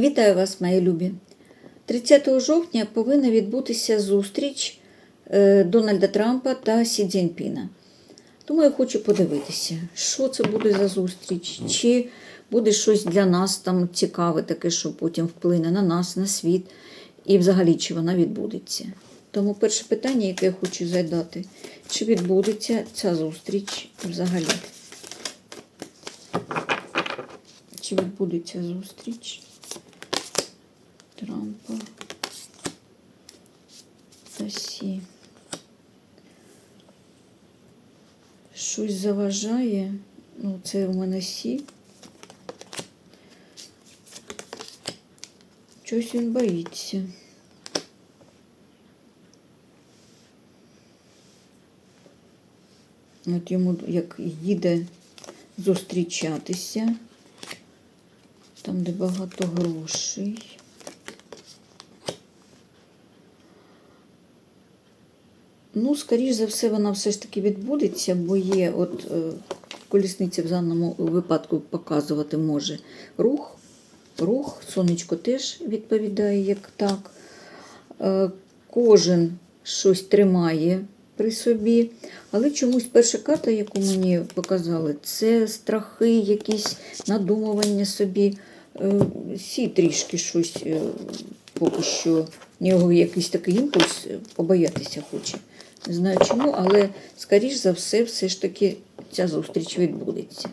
Вітаю вас, мої любі. 30 жовтня повинна відбутися зустріч е, Дональда Трампа та Сі Цзіньпіна. Тому я хочу подивитися, що це буде за зустріч, чи буде щось для нас там цікаве, таке, що потім вплине на нас, на світ, і взагалі чи вона відбудеться. Тому перше питання, яке я хочу задати, чи відбудеться ця зустріч взагалі? Чи відбудеться зустріч Трампа та Сі? Щось заважає. Ну, це у мене Сі. Щось він боїться. От йому як їде зустрічатися, там, де багато грошей. Ну, скоріш за все, вона все ж таки відбудеться, бо є от е, колісниця в даному випадку показувати може рух. Рух, сонечко теж відповідає як так. Е, кожен щось тримає при собі. Але чомусь перша карта, яку мені показали, це страхи, якісь надумування собі. Е, Сі трішки щось поки що в нього якийсь такий імпульс побоятися хоче. Не знаю чому, але, скоріш за все, все ж таки ця зустріч відбудеться.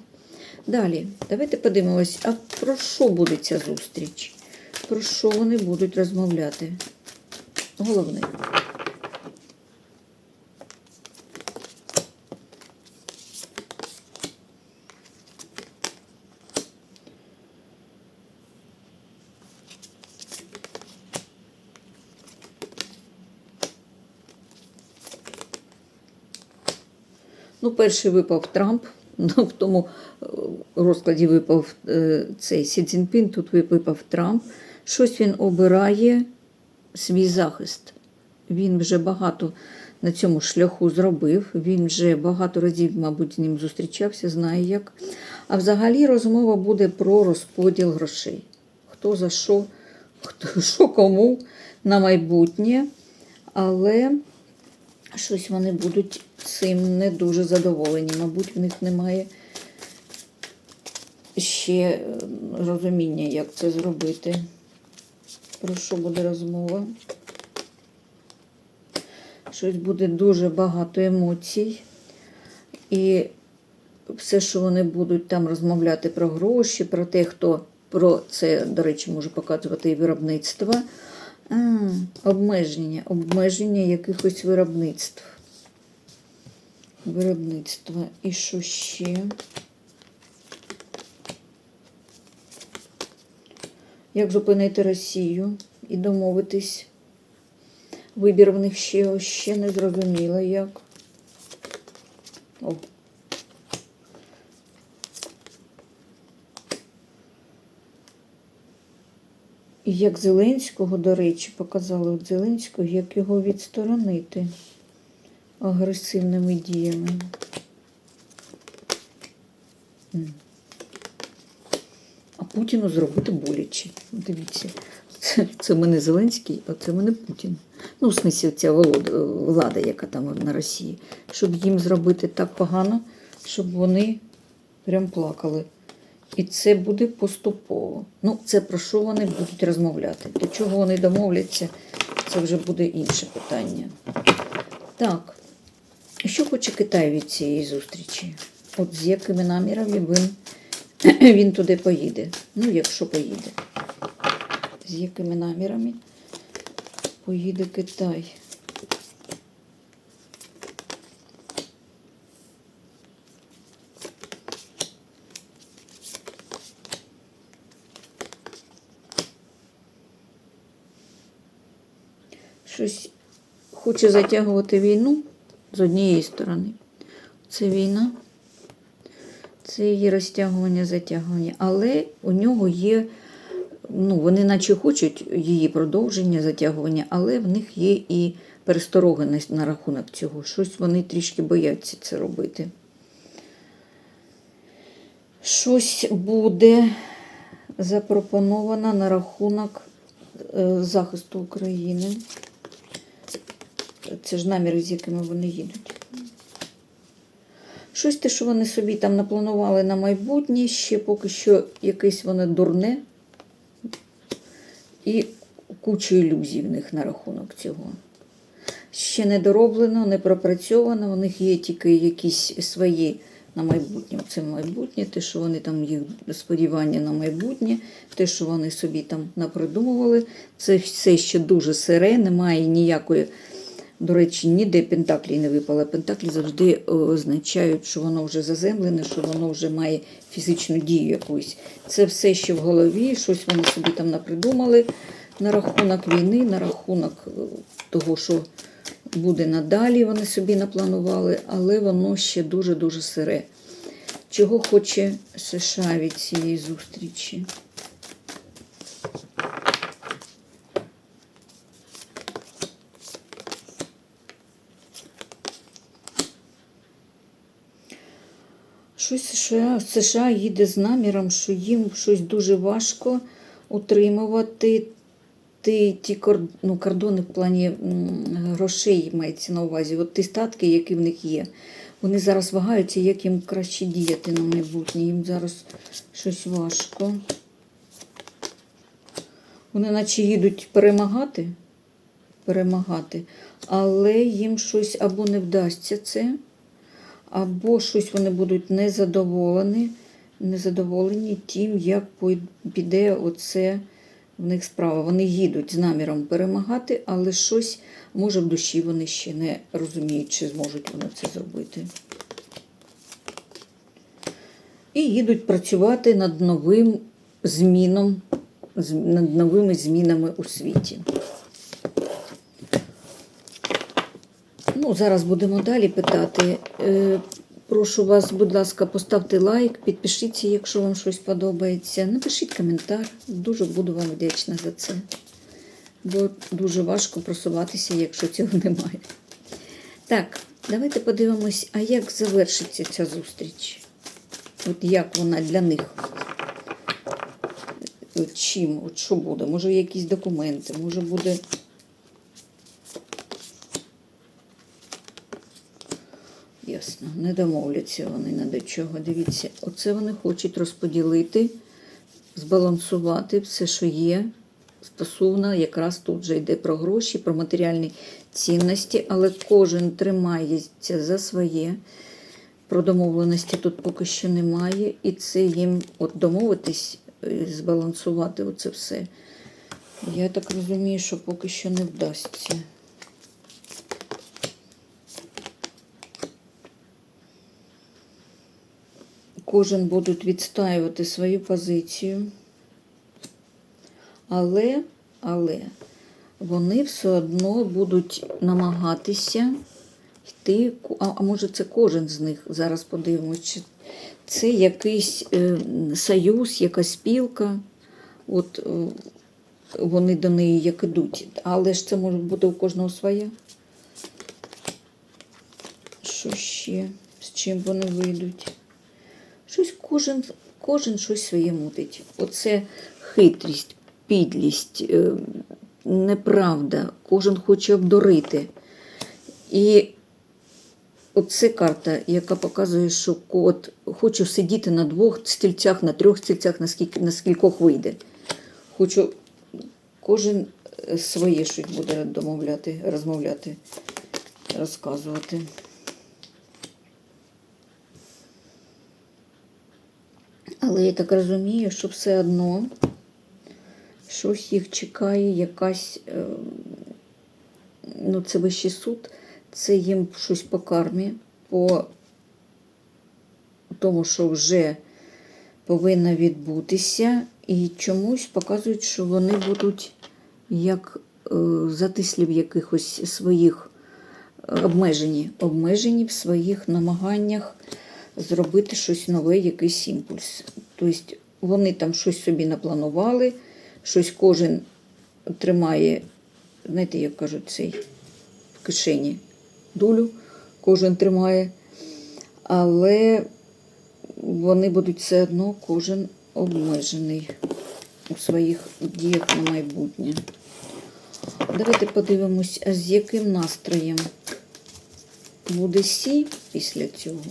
Далі, давайте подивимось, а про що буде ця зустріч? Про що вони будуть розмовляти? Головне. Ну, перший випав Трамп, ну, в тому е, розкладі випав е, цей Сі Цзіньпін, тут випав Трамп. Щось він обирає свій захист. Він вже багато на цьому шляху зробив. Він вже багато разів, мабуть, з ним зустрічався, знає як. А взагалі розмова буде про розподіл грошей. Хто за що, хто що кому на майбутнє. Але щось вони будуть цим не дуже задоволені. Мабуть, в них немає ще е, розуміння, як це зробити. Про що буде розмова? Щось буде дуже багато емоцій. І все, що вони будуть там розмовляти про гроші, про те, хто про це, до речі, може показувати і виробництво. А, обмеження, обмеження якихось виробництв. Виробництва. І що ще? Як зупинити Росію і домовитись? Вибір в них ще, ще не зрозуміло як. О. І як Зеленського, до речі, показали от Зеленського, як його відсторонити агресивними діями. А Путіну зробити боляче. Дивіться, це, це мене Зеленський, а це мене Путін. Ну, в смислі, ця влада, яка там на Росії. Щоб їм зробити так погано, щоб вони прям плакали. І це буде поступово. Ну, це про що вони будуть розмовляти. До чого вони домовляться, це вже буде інше питання. Так, що хоче Китай від цієї зустрічі? От з якими намірами він, він туди поїде? Ну, якщо поїде. З якими намірами поїде Китай? щось хоче затягувати війну з однієї сторони. Це війна, це її розтягування, затягування. Але у нього є, ну, вони наче хочуть її продовження, затягування, але в них є і пересторогеність на рахунок цього. Щось вони трішки бояться це робити. Щось буде запропонована на рахунок е, захисту України. Це ж наміри, з якими вони їдуть. Щось те, що вони собі там напланували на майбутнє, ще поки що якесь воно дурне і куча ілюзій в них на рахунок цього. Ще не дороблено, не пропрацьовано. У них є тільки якісь свої на майбутнє. Це майбутнє, те, що вони там їх сподівання на майбутнє, те, що вони собі там напридумували, це все ще дуже сире, немає ніякої. До речі, ніде Пентаклі не випало. Пентаклі завжди означають, що воно вже заземлене, що воно вже має фізичну дію якусь. Це все ще в голові, щось вони собі там напридумали на рахунок війни, на рахунок е, того, що буде надалі, вони собі напланували, але воно ще дуже-дуже сире. Чого хоче США від цієї зустрічі? Щось США, США їде з наміром, що їм щось дуже важко утримувати ті, ну, кордони в плані грошей мається на увазі. От ті статки, які в них є. Вони зараз вагаються, як їм краще діяти на майбутнє. Їм зараз щось важко. Вони наче їдуть перемагати, перемагати, але їм щось або не вдасться це, або щось вони будуть незадоволені, незадоволені тим, як піде оце в них справа. Вони їдуть з наміром перемагати, але щось, може, в душі вони ще не розуміють, чи зможуть вони це зробити. І їдуть працювати над новим зміном, над новими змінами у світі. Ну, зараз будемо далі питати. Е, прошу вас, будь ласка, поставте лайк, підпишіться, якщо вам щось подобається. Напишіть коментар. Дуже буду вам вдячна за це. Бо дуже важко просуватися, якщо цього немає. Так, давайте подивимось, а як завершиться ця зустріч? От як вона для них? От чим? От що буде? Може, якісь документи, може буде. Ясно, не домовляться вони не до чого. Дивіться, оце вони хочуть розподілити, збалансувати все, що є. Стосовно, якраз тут же йде про гроші, про матеріальні цінності, але кожен тримається за своє. Про домовленості тут поки що немає. І це їм от домовитись, е, збалансувати оце все. Я так розумію, що поки що не вдасться. Кожен будуть відстаювати свою позицію. Але, але вони все одно будуть намагатися йти. А, може, це кожен з них зараз подивимось, це якийсь е, союз, якась спілка. От е, вони до неї як ідуть. Але ж це може бути у кожного своє. Що ще? З чим вони вийдуть? Щось кожен, кожен щось своє мутить. Оце хитрість, підлість, е, неправда. Кожен хоче обдурити. І оце карта, яка показує, що кот хочу сидіти на двох стільцях, на трьох стільцях, наскільки, на скількох вийде. Хочу, кожен е, своє щось буде домовляти, розмовляти, розказувати. Але я так розумію, що все одно щось їх чекає, якась, е, ну, це вищий суд, це їм щось по кармі, по тому, що вже повинно відбутися, і чомусь показують, що вони будуть як е, затислі в якихось своїх е, обмежені, обмежені в своїх намаганнях зробити щось нове, якийсь імпульс. Тобто вони там щось собі напланували, щось кожен тримає, знаєте, як кажуть, цей в кишені долю, кожен тримає, але вони будуть все одно кожен обмежений. у своїх діях на майбутнє. Давайте подивимось, з яким настроєм буде Сі після цього.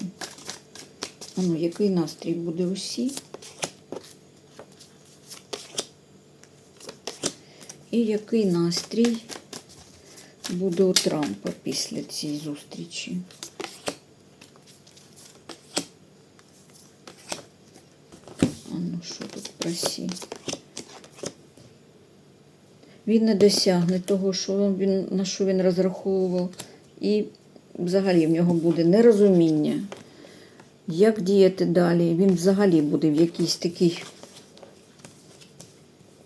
А ну, який настрій буде у Сі? І який настрій буде у Трампа після цієї зустрічі? А ну що тут про Сі? Він не досягне того, що він, на що він розраховував, і взагалі в нього буде нерозуміння, як діяти далі. Він взагалі буде в якійсь такій,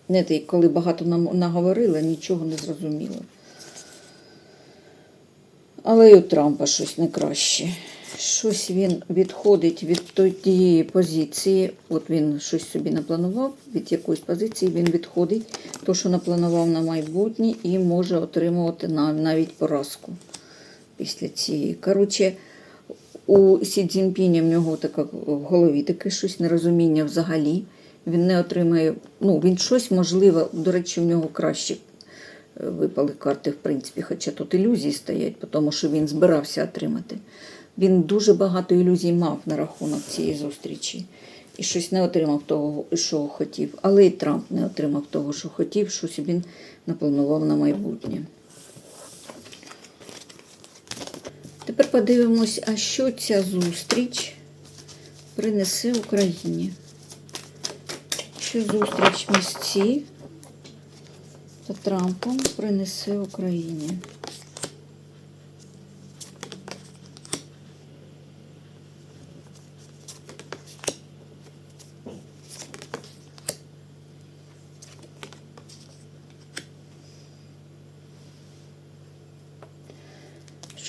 знаєте, коли багато нам наговорили, нічого не зрозуміло. Але і у Трампа щось не краще. Щось він відходить від тієї позиції. От він щось собі напланував, від якоїсь позиції він відходить, то, що напланував на майбутнє, і може отримувати навіть поразку після цієї. Коротше, у Сі Цзіньпіня в нього таке в голові таке щось нерозуміння взагалі. Він не отримає, ну він щось можливо, до речі, в нього краще е, випали карти, в принципі, хоча тут ілюзії стоять, тому що він збирався отримати. Він дуже багато ілюзій мав на рахунок цієї зустрічі. І щось не отримав того, що хотів. Але і Трамп не отримав того, що хотів, щось він напланував на майбутнє. Тепер подивимось, а що ця зустріч принесе Україні. Що зустріч місці та Трампом принесе Україні.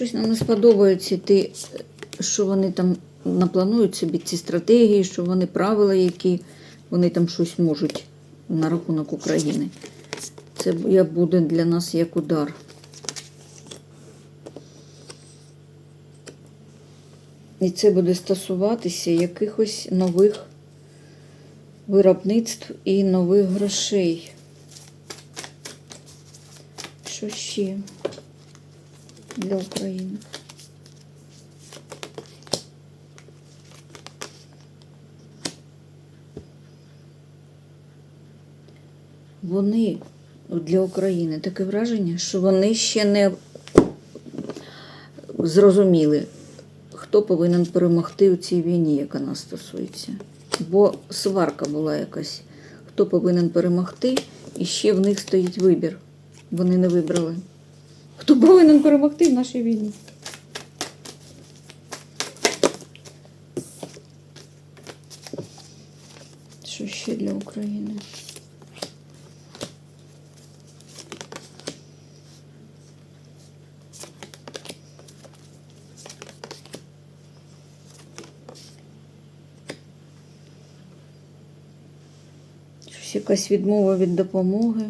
Щось нам не сподобається ті, що вони там напланують собі ці стратегії, що вони правила, які вони там щось можуть на рахунок України. Це буде для нас як удар. І це буде стосуватися якихось нових виробництв і нових грошей. Що ще? Для України. Вони для України таке враження, що вони ще не зрозуміли, хто повинен перемогти у цій війні, яка нас стосується. Бо сварка була якась, хто повинен перемогти, і ще в них стоїть вибір. Вони не вибрали. Хто повинен перемогти в нашій війні? Що ще для України? Щось якась відмова від допомоги.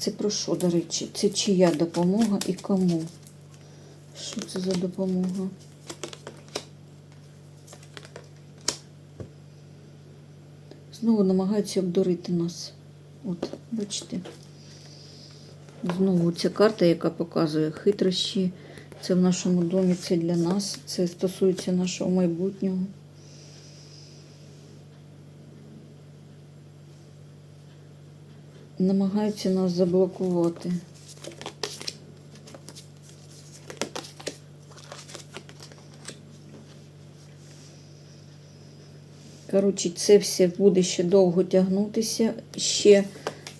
Це про що, до речі? Це чия допомога і кому? Що це за допомога? Знову намагаються обдурити нас. От, бачите. Знову ця карта, яка показує хитрощі. Це в нашому домі, це для нас. Це стосується нашого майбутнього. Намагаються нас заблокувати. Коротше, це все буде ще довго тягнутися. Ще,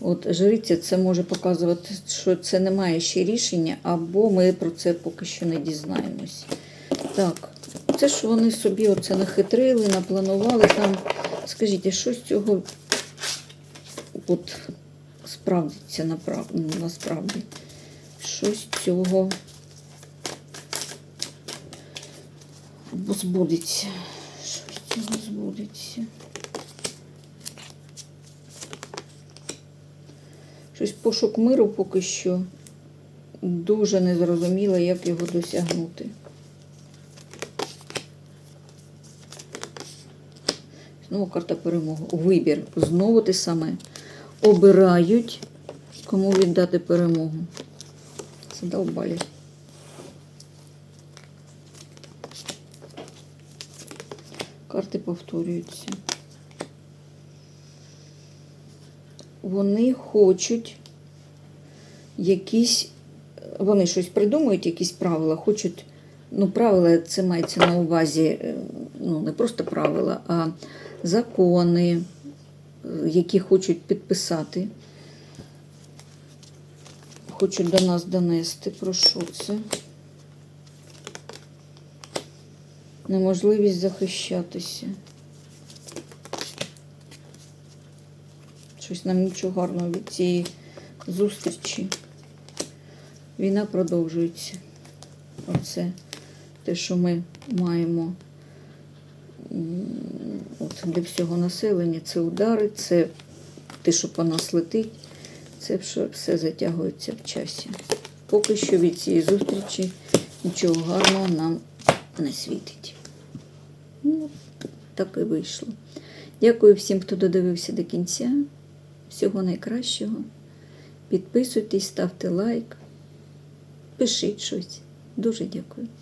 от жриця, це може показувати, що це немає ще рішення, або ми про це поки що не дізнаємось. Так, це ж вони собі оце нахитрили, напланували там. Скажіть, що з цього от справдиться ну, насправді. Щось цього збудеться. Щось цього збудеться. Щось пошук миру поки що дуже незрозуміло, як його досягнути. Знову карта перемоги. Вибір. Знову те саме. Обирають, кому віддати перемогу. Це Задовбалі. Карти повторюються. Вони хочуть якісь, вони щось придумують, якісь правила, хочуть, ну, правила це мається на увазі, е, ну, не просто правила, а закони, які хочуть підписати. Хочуть до нас донести. Про що це? Неможливість захищатися. Щось нам нічого гарного від цієї зустрічі. Війна продовжується. Оце те, що ми маємо от для всього населення, це удари, це те, що по нас летить, це все, затягується в часі. Поки що від цієї зустрічі нічого гарного нам не світить. Ну, так і вийшло. Дякую всім, хто додивився до кінця. Всього найкращого. Підписуйтесь, ставте лайк, пишіть щось. Дуже дякую.